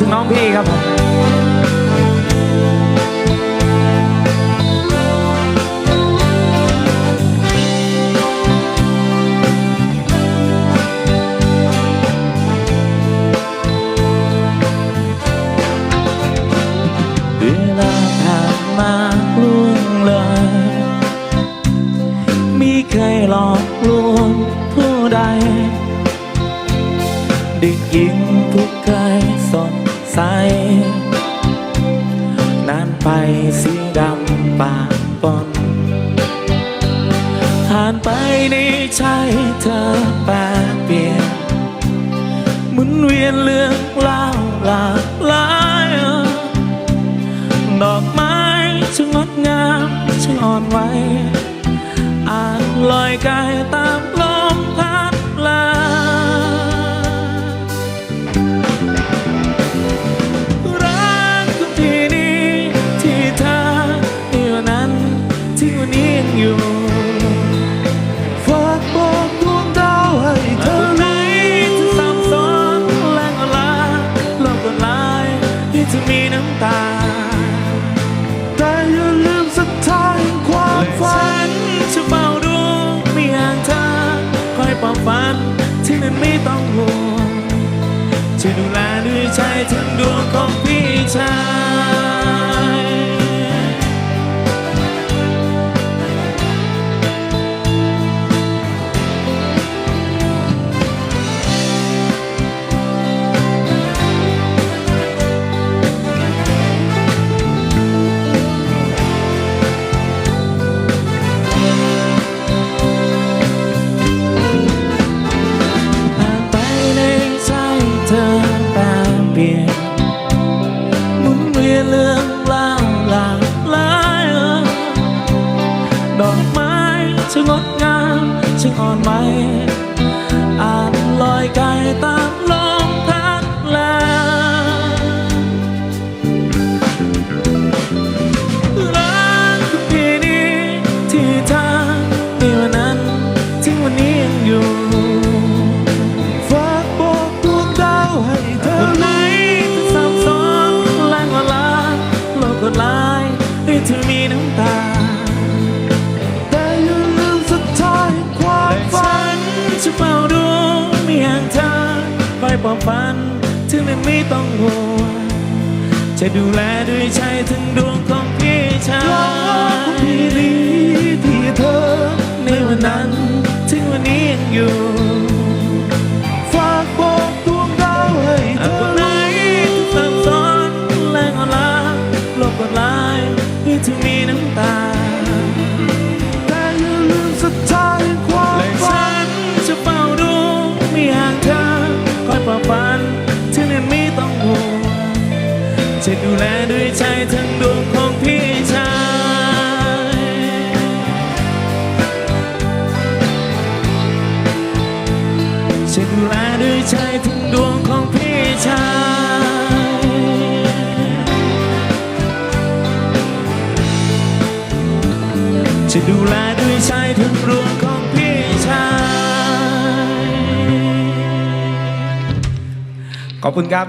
ถึงน้องพี่ครับเวลาผ่านมาล่วงเลย มีใครหลอกลวง เด็กหญิงผู้เคยสดใสนานไปสีดำปากปนผ่านไปในใจเธอแปรเปลี่ยนหมุนเวียนเรื่องเล่าวหลากหลายดอกไม้ช่างงดงามช่างอ่อนไหวอ่าจลอยกายตา งอยู่ฝากบอกดวงดาวให้เธออไหนที่สับสนแรงอลาโลกก็ลายที่จะมีน้ำตา แต่อย่าลืมศรัทธาแห่งความฝันจะเฝ้าดูไม่ห่างเธอคอยปลอบฝันที่นั้นไม่ต้องห่วงจะดูแลด้วยใจถึงดวงของพี่ชาย อกไม้ช่างงดงามช่างอ่อนไหวอาจลอยกายตาม คอยปลอบฝัน ถึงไม่ต้องห่วงจะดูแลด้วยใจถึงดวงของพี่ชารักของพี่ยนี้ที่เธอ ในวันนั้นถึงวันนี้ยังอยู่ฝากบอกดวงดาวให้เธอนไหนที่สับสนแรงอ่อนล้าโลกกดลายให้เธอมีน้ำตา แต่อย่าลืมศรัทธาแดูแลด้วยใจทั้งดวงของพี่ชายจะดูแลด้วยใจทั้งดวงของพี่ชาย จะดูแลด้วยใจทั้งดวงของพี่ชาย ขอบคุณครับ